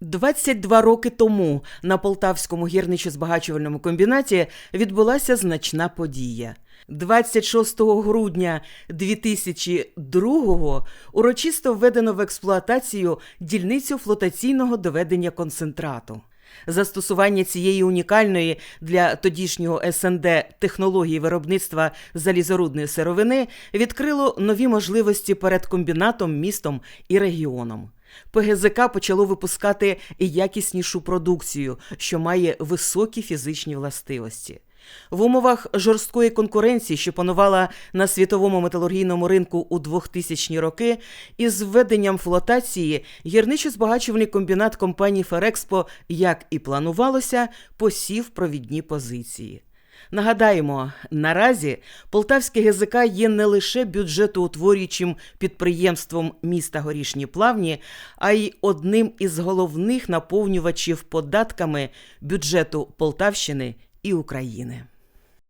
22 роки тому на Полтавському гірничо-збагачувальному комбінаті відбулася значна подія. 26 грудня 2002-го урочисто введено в експлуатацію дільницю флотаційного доведення концентрату. Застосування цієї унікальної для тогішнього СНД технології виробництва залізорудної сировини відкрило нові можливості перед комбінатом, містом і регіоном. ПГЗК почало випускати якіснішу продукцію, що має високі фізичні властивості. В умовах жорсткої конкуренції, що панувала на світовому металургійному ринку у 2000-ні роки, із введенням флотації гірничо-збагачувальний комбінат компанії Ферекспо, як і планувалося, посів провідні позиції. Нагадаємо, наразі Полтавське ГЗК є не лише бюджетоутворюючим підприємством міста Горішні Плавні, а й одним із головних наповнювачів податками бюджету Полтавщини і України.